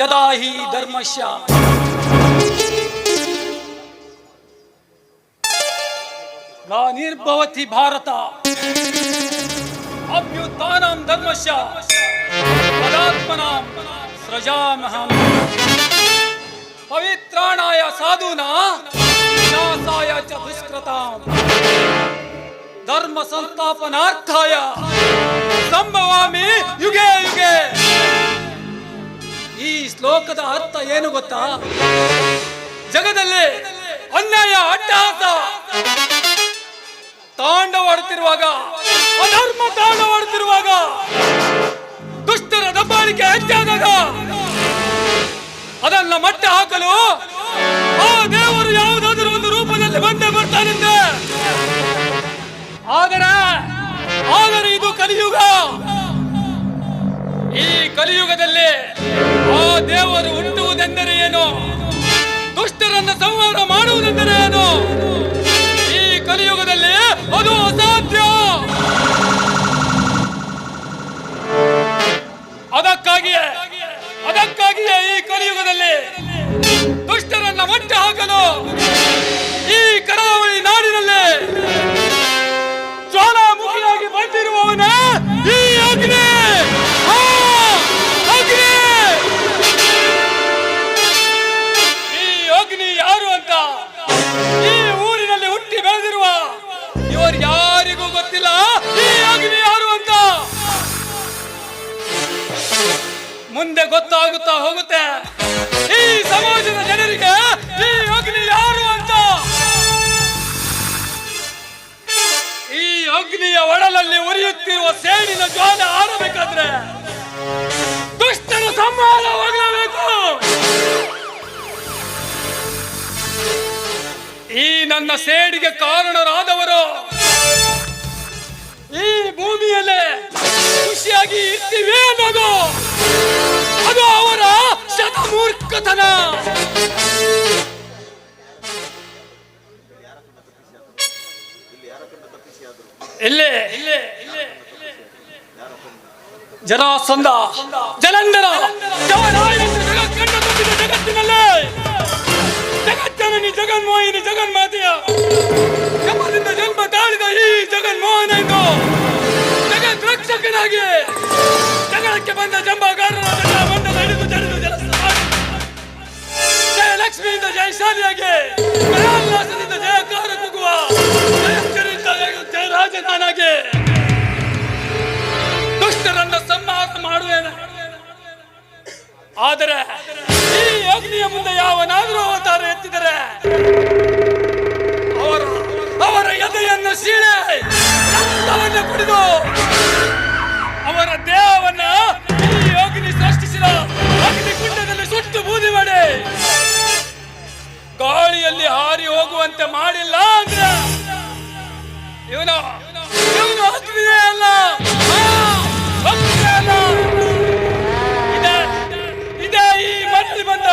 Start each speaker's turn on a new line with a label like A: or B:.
A: यदा ही धर्मश्या ग्लानिर्भवति भारत। अभ्युत्थान धर्मस्य पदात्मनां सृजामहम् पवित्राणा साधुना, विनाशाय च दुष्कृताम् धर्मसंस्थापनार्थाय ಶ್ಲೋಕದ ಅರ್ಥ ಏನು ಗೊತ್ತಾ? ಜಗದಲ್ಲಿ ಅನ್ಯಾಯ, ಅಟ್ಟಹಾಸ ತಾಂಡವಾಡುತ್ತಿರುವಾಗ, ಅಧರ್ಮ ತಾಂಡವಾಡುತ್ತಿರುವಾಗ, ದುಷ್ಟರ ದಬ್ಬಾಳಿಕೆ ಹೆಚ್ಚಾದಾಗ ಅದನ್ನ ಮಟ್ಟ ಹಾಕಲು ಆ ದೇವರು ಯಾವುದಾದರೂ ಒಂದು ರೂಪದಲ್ಲಿ ಬಂದೇ ಬರ್ತಾನೆಂದೆ ಆದರೆ ಆದರೆ ಇದು ಕಲಿಯುಗ. ಈ ಕಲಿಯುಗದಲ್ಲಿ ದೇವರು ಹುಟ್ಟುವುದೆಂದರೆ ಏನು? ದುಷ್ಟರನ್ನು ಸಂಹಾರ ಮಾಡುವುದೆಂದರೆ ಏನು? ಈ ಕಲಿಯುಗದಲ್ಲಿ ಅದು ಅಸಾಧ್ಯ. ಅದಕ್ಕಾಗಿಯೇ ಅದಕ್ಕಾಗಿಯೇ ಈ ಕಲಿಯುಗದಲ್ಲಿ ದುಷ್ಟರನ್ನು ಮಟ್ಟ ಹಾಕಲು ಮುಂದೆ ಗೊತ್ತಾಗುತ್ತಾ ಹೋಗುತ್ತೆ. ಈ ಸಮಾಜದ ಜನರಿಗೆ ಈ ಅಗ್ನಿ ಯಾರು ಅಂತ? ಈ ಅಗ್ನಿಯ ಒಡಲಲ್ಲಿ ಉರಿಯುತ್ತಿರುವ ಸೇಡಿನ ಜ್ವಾಲ ಆರಬೇಕಾದ್ರೆ ದುಷ್ಟರ ಸಂಹಾರವಾಗಲೇಬೇಕು ಈ ನನ್ನ ಸೇಡಿಗೆ ಕಾರಣರಾದವರು ಈ ಭೂಮಿಯಲ್ಲೇ ಖುಷಿಯಾಗಿ ಇರ್ತೀವಿ ಅನ್ನೋದು. ಶತಮೂರ್ಖತನ ಇಲ್ಲೇ ಇಲ್ಲೇ ಜರಾಸಂಧ ಜಲಂಧರ. ಜಗತ್ತಿನಲ್ಲೇ ಜಗಜ್ಜನನಿ ಜಗನ್ಮೋಹಿನಿ ಜಗನ್ಮಾತೆಯ. ಜನ್ಮದಿಂದ ಜನ್ಮ ತಾಳಿದ ಈ ಜಗನ್ಮೋಹನ ಎಂದು ಜಗತ್ ರಕ್ಷಕನಾಗಿ ಜಗಳಕ್ಕೆ ಬಂದ ಜಂಬಗಾರರ ಜಯಶಾಲಿಯಾಗಿ ಜಯೋಲ್ಲಾಸದಿಂದ ಜಯಕಾರ ಕೂಗುವ ಜಯರಾಜನಾನಾಗಿ ದುಷ್ಟರನ್ನ ಸಂಹಾರ ಮಾಡುವೇನ. ಆದರೆ ಈ ಅಗ್ನಿಯ ಮುಂದೆ ಯಾವನಾದರೂ ಅವತಾರ ಎತ್ತಿದರೆ ಅವರ ಅವರ ಎದೆಯನ್ನು ಸೀಳೆ ರಕ್ತವನ್ನು ಕುಡಿದು ಅವರ ದೇಹವನ್ನು ಈ ಅಗ್ನಿ ಸೃಷ್ಟಿಸಿದ ಅಗ್ನಿ ಕುಂಡದಲ್ಲಿ ಸುಟ್ಟು ಬೂದಿ ಮಾಡಿ ಬೀಳುವಂತೆ ಮಾಡಿಲ್ಲ ಅಂದ್ರೆ ಇವನು ಇವನು ಆತ್ಮೀಯ ಅಲ್ಲ. ಇದೇ ಈ ಮನಸ್ಸು ಬಂದ